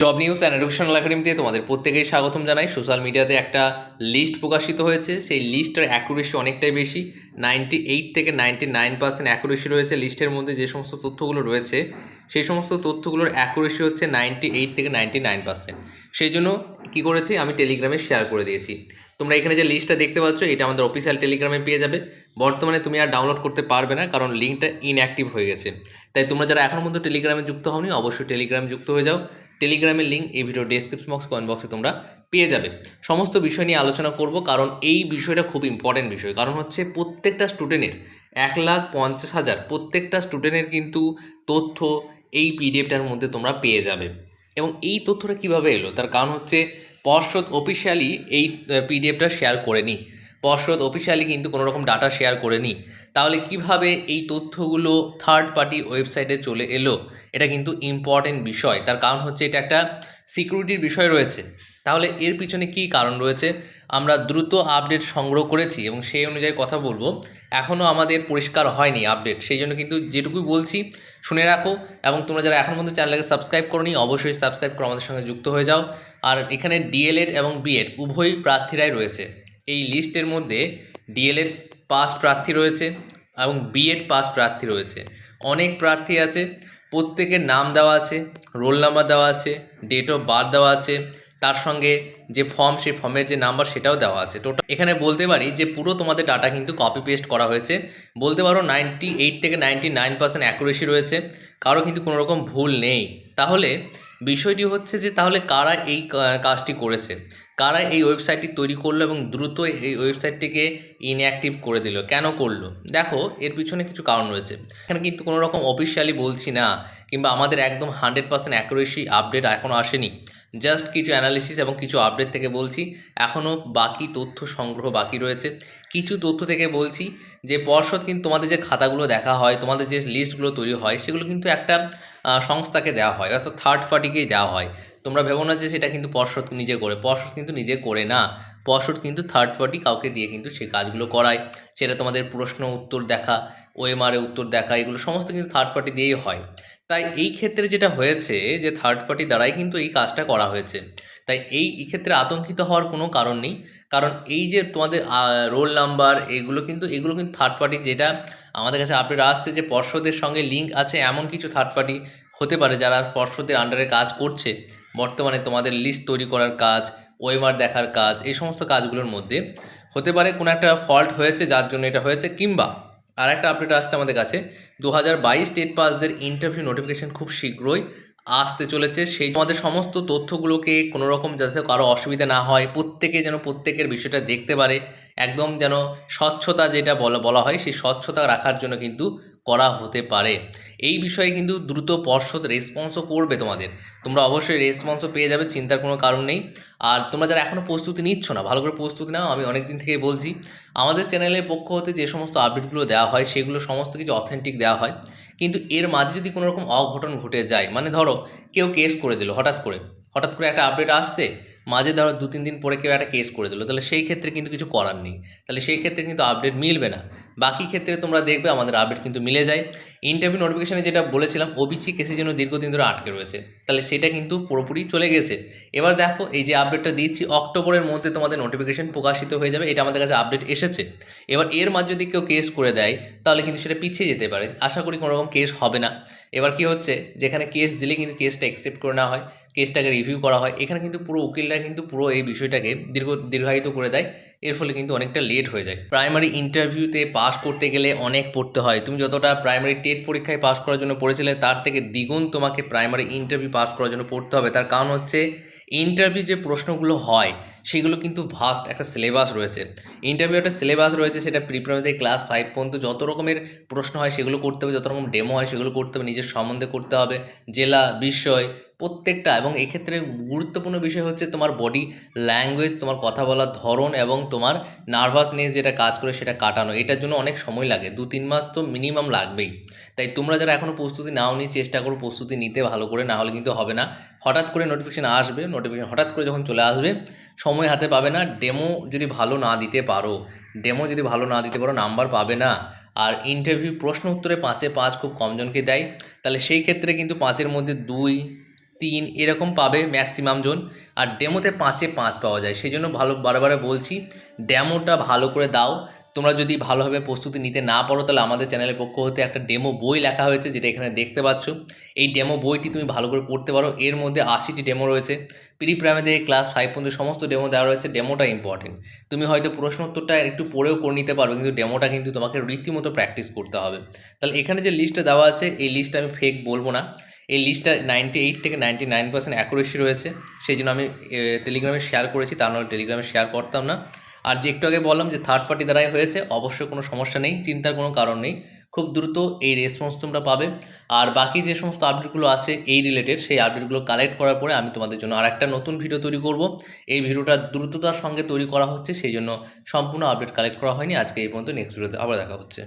Job news and educational একাডেমিতে তোমাদের প্রত্যেকেই স্বাগতম জানাই। সোশ্যাল মিডিয়াতে একটা লিস্ট প্রকাশিত হয়েছে। সেই লিস্টের অ্যাকুরেসি অনেকটাই বেশি। নাইনটি এইট থেকে নাইনটি নাইন পার্সেন্ট অ্যাকুরেসি রয়েছে লিস্টের মধ্যে যে সমস্ত তথ্যগুলো রয়েছে। সেই সমস্ত তথ্যগুলোর অ্যাকুরেসি হচ্ছে নাইনটি এইট থেকে নাইনটি নাইন পার্সেন্ট সেই জন্য কী করেছি? আমি টেলিগ্রামে শেয়ার করে দিয়েছি। তোমরা এখানে যে লিস্টটা দেখতে পাচ্ছ, এটা আমাদের অফিসিয়াল টেলিগ্রামে পেয়ে যাবে। বর্তমানে তুমি আর ডাউনলোড করতে পারবে না, কারণ লিঙ্কটা ইনঅ্যাক্টিভ হয়ে গেছে। তাই তোমরা যারা এখনও পর্যন্ত টেলিগ্রামে যুক্ত হওনি, অবশ্যই টেলিগ্রামে যুক্ত হয়ে যাও। টেলিগ্রামের লিঙ্ক এই ভিডিও ডেসক্রিপশন বক্স কমেন্ট বক্সে তোমরা পেয়ে যাবে। সমস্ত বিষয় নিয়ে আলোচনা করব, কারণ এই বিষয়টা খুব ইম্পর্টেন্ট বিষয়। কারণ হচ্ছে প্রত্যেকটা স্টুডেন্টের এক লাখ পঞ্চাশ হাজার প্রত্যেকটা স্টুডেন্টের কিন্তু তথ্য এই পিডিএফটার মধ্যে তোমরা পেয়ে যাবে। এবং এই তথ্যটা কীভাবে এলো? তার কারণ হচ্ছে পর্ষদ অফিসিয়ালি এই পিডিএফটা শেয়ার করেনি। পর্ষদ অফিসিয়ালি কিন্তু কোনো রকম ডাটা শেয়ার করেনি। তাহলে কীভাবে এই তথ্যগুলো থার্ড পার্টি ওয়েবসাইটে চলে এলো? এটা কিন্তু ইম্পর্টেন্ট বিষয়। তার কারণ হচ্ছে এটা একটা সিকিউরিটির বিষয় রয়েছে। তাহলে এর পিছনে কী কারণ রয়েছে? আমরা দ্রুত আপডেট সংগ্রহ করেছি এবং সেই অনুযায়ী কথা বলব। এখনও আমাদের পরিষ্কার হয়নি আপডেট সেই জন্য কিন্তু যেটুকুই বলছি, শুনে রাখো এবং তোমরা যারা এখন পর্যন্ত চ্যানেলকে সাবস্ক্রাইব করনি, অবশ্যই সাবস্ক্রাইব করে, আমাদের সঙ্গে যুক্ত হয়ে যাও। আর এখানে ডিএলএড এবং বিএড উভয় প্রার্থীরাই রয়েছে। এই লিস্টের মধ্যে ডিএলএড পাস প্রার্থী রয়েছে এবং বিএড পাস প্রার্থী রয়েছে। অনেক প্রার্থী আছে, প্রত্যেকের নাম দেওয়া আছে, রোল নাম্বার দেওয়া আছে ডেট অফ বার্থ দেওয়া আছে, তার সঙ্গে যে ফর্ম সেই ফর্মের যে নাম্বার সেটাও দেওয়া আছে। টোটাল এখানে বলতে পারি যে পুরো তোমাদের ডাটা কিন্তু কপি পেস্ট করা হয়েছে। বলতে পারো নাইনটি এইট থেকে নাইনটি নাইন পার্সেন্ট অ্যাকুরেসি রয়েছে, কারও কিন্তু কোনোরকম ভুল নেই। তাহলে বিষয়টি হচ্ছে যে তাহলে কারা এই কাজটি করেছে? কারা এই ওয়েবসাইটটি তৈরি করল এবং দ্রুত এই ওয়েবসাইটটিকে ইনঅ্যাক্টিভ করে দিল? কেন করল? দেখো, এর পিছনে কিছু কারণ রয়েছে। এখানে কিন্তু কোনো রকম অফিসিয়ালি বলছি না, কিংবা আমাদের একদম হান্ড্রেড পার্সেন্ট অ্যাকুরেসি আপডেট এখনও আসেনি। জাস্ট কিছু অ্যানালিসিস এবং কিছু আপডেট থেকে বলছি। এখনও বাকি তথ্য সংগ্রহ বাকি রয়েছে। কিছু তথ্য থেকে বলছি যে পর্ষদ কিন্তু তোমাদের যে খাতাগুলো দেখা হয়, তোমাদের যে লিস্টগুলো তৈরি হয়, সেগুলো কিন্তু একটা সংস্থাকে দেওয়া হয়, অর্থাৎ থার্ড পার্টিকেই দেওয়া হয়। তোমরা ভেবো না যে সেটা কিন্তু পর্ষদ নিজে করে, পর্ষদ কিন্তু নিজে করে না। পর্ষদ কিন্তু থার্ড পার্টি কাউকে দিয়ে কিন্তু সেই কাজগুলো করায়। সেটা তোমাদের প্রশ্ন, উত্তর দেখা ওএমআরে উত্তর দেখা, এগুলো সমস্ত কিন্তু থার্ড পার্টি দিয়েই হয়। তাই এই ক্ষেত্রে যেটা হয়েছে যে থার্ড পার্টি দ্বারাই কিন্তু এই কাজটা করা হয়েছে। তাই এই ক্ষেত্রে আতঙ্কিত হওয়ার কোনো কারণ নেই। কারণ এই যে তোমাদের রোল নাম্বার এগুলো কিন্তু এগুলো কিন্তু থার্ড পার্টি যেটা আমাদের কাছে আপডেট আসছে যে পর্ষদের সঙ্গে লিঙ্ক আছে এমন কিছু থার্ড পার্টি হতে পারে যারা পর্ষদের আন্ডারে কাজ করছে। বর্তমানে তোমাদের লিস্ট তৈরি করার কাজ, ওয়েমার দেখার কাজ, এই সমস্ত কাজগুলোর মধ্যে হতে পারে কোনো একটা ফল্ট হয়েছে, যার জন্য এটা হয়েছে, কিংবা আর একটা আপডেট আসছে আমাদের কাছে। দু হাজার বাইশ স্টেট পাসদের ইন্টারভিউ নোটিফিকেশান খুব শীঘ্রই আসতে চলেছে। সেই আমাদের সমস্ত তথ্যগুলোকে কোনো রকম যাতে কারও অসুবিধা না হয়, প্রত্যেকে যেন প্রত্যেকের বিষয়টা দেখতে পারে, একদম যেন স্বচ্ছতা যেটা বলা বলা হয়, সেই স্বচ্ছতা রাখার জন্য কিন্তু করা হতে পারে। এই বিষয়ে কিন্তু দ্রুত পর্ষদ রেসপন্সও করবে তোমাদের। তোমরা অবশ্যই রেসপন্সও পেয়ে যাবে, চিন্তার কোনো কারণ নেই। আর তোমরা যারা এখনও প্রস্তুতি নিচ্ছ না, ভালো করে প্রস্তুতি নাও, আমি অনেক দিন থেকে বলছি, আমাদের চ্যানেলের পক্ষ হতে যে সমস্ত আপডেটগুলো দেওয়া হয়, সেগুলো সমস্ত কিছু অথেন্টিক দেওয়া হয়। কিন্তু এর মাঝে যদি কোনো রকম অঘটন ঘটে যায় মানে ধরো কেউ কেস করে দিল হঠাৎ করে হঠাৎ করে একটা আপডেট আসছে মাঝে ধরো দু, তিন দিন পরে কেউ একটা কেস করে দিল, তাহলে সেই ক্ষেত্রে কিন্তু কিছু করার নেই। তাহলে সেই ক্ষেত্রে কিন্তু আপডেট মিলবে না। বাকি ক্ষেত্রে তোমরা দেখবে আমাদের আপডেট কিন্তু মিলে যায়। ইন্টারভিউ নোটিফিকেশানে যেটা বলেছিলাম ওবিসি কেসের জন্য দীর্ঘদিন ধরে আটকে রয়েছে। তাহলে সেটা কিন্তু পুরোপুরি চলে গেছে। এবার দেখো, এই যে আপডেটটা দিচ্ছি, অক্টোবরের মধ্যে তোমাদের নোটিফিকেশান প্রকাশিত হয়ে যাবে, এটা আমাদের কাছে আপডেট এসেছে। এবার এর মাঝে যদি কেউ কেস করে দেয়, তাহলে কিন্তু সেটা পিছিয়ে যেতে পারে। আশা করি কোনোরকম কেস হবে না। এবার কি হচ্ছে, যেখানে কেস দিলে কিন্তু কেসটা অ্যাকসেপ্ট করে নেওয়া হয়। কেসটাকে রিভিউ করা হয়। এখানে কিন্তু পুরো উকিলরা কিন্তু পুরো এই বিষয়টাকে দীর্ঘ, দীর্ঘায়িত করে দেয়। এর ফলে কিন্তু অনেকটা লেট হয়ে যায়। প্রাইমারি ইন্টারভিউতে পাস করতে গেলে অনেক পড়তে হয়। তুমি যতটা প্রাইমারি টেট পরীক্ষায় পাস করার জন্য পড়েছিলে, তার থেকে দ্বিগুণ তোমাকে প্রাইমারি ইন্টারভিউ পাস করার জন্য পড়তে হবে। তার কারণ হচ্ছে ইন্টারভিউ যে প্রশ্নগুলো হয় সেগুলো কিন্তু ভাস্ট একটা সিলেবাস রয়েছে। ইন্টারভিউ একটা সিলেবাস রয়েছে, সেটা প্রিপ্রাইমারি ক্লাস ফাইভ পর্যন্ত যত রকমের প্রশ্ন হয় সেগুলো করতে হবে, যত রকম ডেমো হয় সেগুলো করতে হবে, নিজের সম্বন্ধে করতে হবে, জেলা, বিষয়, প্রত্যেকটা এবং এক্ষেত্রে গুরুত্বপূর্ণ বিষয় হচ্ছে তোমার বডি ল্যাঙ্গুয়েজ তোমার কথা বলার ধরন এবং তোমার নার্ভাসনেস যেটা কাজ করে সেটা কাটানো। এটার জন্য অনেক সময় লাগে, দু তিন মাস তো মিনিমাম লাগবেই। তাই তোমরা যারা এখনও প্রস্তুতি নাও নি চেষ্টা করো প্রস্তুতি নিতে ভালো করে, না হলে কিন্তু হবে না। হঠাৎ করে নোটিফিকেশান আসবে নোটিফিকেশান হঠাৎ করে যখন চলে আসবে সময় হাতে পাবে না ডেমো যদি ভালো না দিতে পারো ডেমো যদি ভালো না দিতে পারো নাম্বার পাবে না। আর ইন্টারভিউ প্রশ্ন উত্তরে পাঁচে পাঁচ খুব কমজনকে দেয়। তাহলে সেই ক্ষেত্রে কিন্তু পাঁচের মধ্যে দুই, তিন এরকম পাবে ম্যাক্সিমাম জন। আর ডেমোতে পাঁচে পাঁচ পাওয়া যায়। সেই জন্য ভালো বারে বলছি ডেমোটা ভালো করে দাও। তোমরা যদি ভালোভাবে প্রস্তুতি নিতে না পারো, তাহলে আমাদের চ্যানেলের পক্ষ হতে একটা ডেমো বই লেখা হয়েছে, যেটা এখানে দেখতে পাচ্ছ। এই ডেমো বইটি তুমি ভালো করে পড়তে পারো। এর মধ্যে আশিটি ডেমো রয়েছে। প্রি প্রাইমারি ক্লাস ফাইভ পর্যন্ত সমস্ত ডেমো দেওয়া রয়েছে। ডেমোটা ইম্পর্টেন্ট তুমি হয়তো প্রশ্নোত্তরটা একটু পড়েও করে নিতে পারবে, কিন্তু ডেমোটা কিন্তু তোমাকে রীতিমতো প্র্যাকটিস করতে হবে। তাহলে এখানে যে লিস্টটা দেওয়া আছে, এই লিস্টটা আমি ফেক বলব না। এই লিস্টটা নাইনটি এইট থেকে নাইনটি নাইন পার্সেন্ট অ্যাকুরেসি রয়েছে। সেই জন্য আমি টেলিগ্রামে শেয়ার করেছি। তা নাহলে টেলিগ্রামে শেয়ার করতাম না। আর যে একটু আগে বললাম যে থার্ড পার্টি দ্বারাই হয়েছে, অবশ্যই কোনো সমস্যা নেই, চিন্তার কোনো কারণ নেই। খুব দ্রুত এই রেসপন্স তোমরা পাবে। আর বাকি যে সমস্ত আপডেটগুলো আছে এই রিলেটেড সেই আপডেটগুলো কালেক্ট করার পরে আমি তোমাদের জন্য আর একটা নতুন ভিডিও তৈরি করব। এই ভিডিওটা দ্রুততার সঙ্গে তৈরি করা হচ্ছে, সেই জন্য সম্পূর্ণ আপডেট কালেক্ট করা হয়নি। আজকে এই পর্যন্ত নেক্সট ভিডিওতে আবার দেখা হচ্ছে।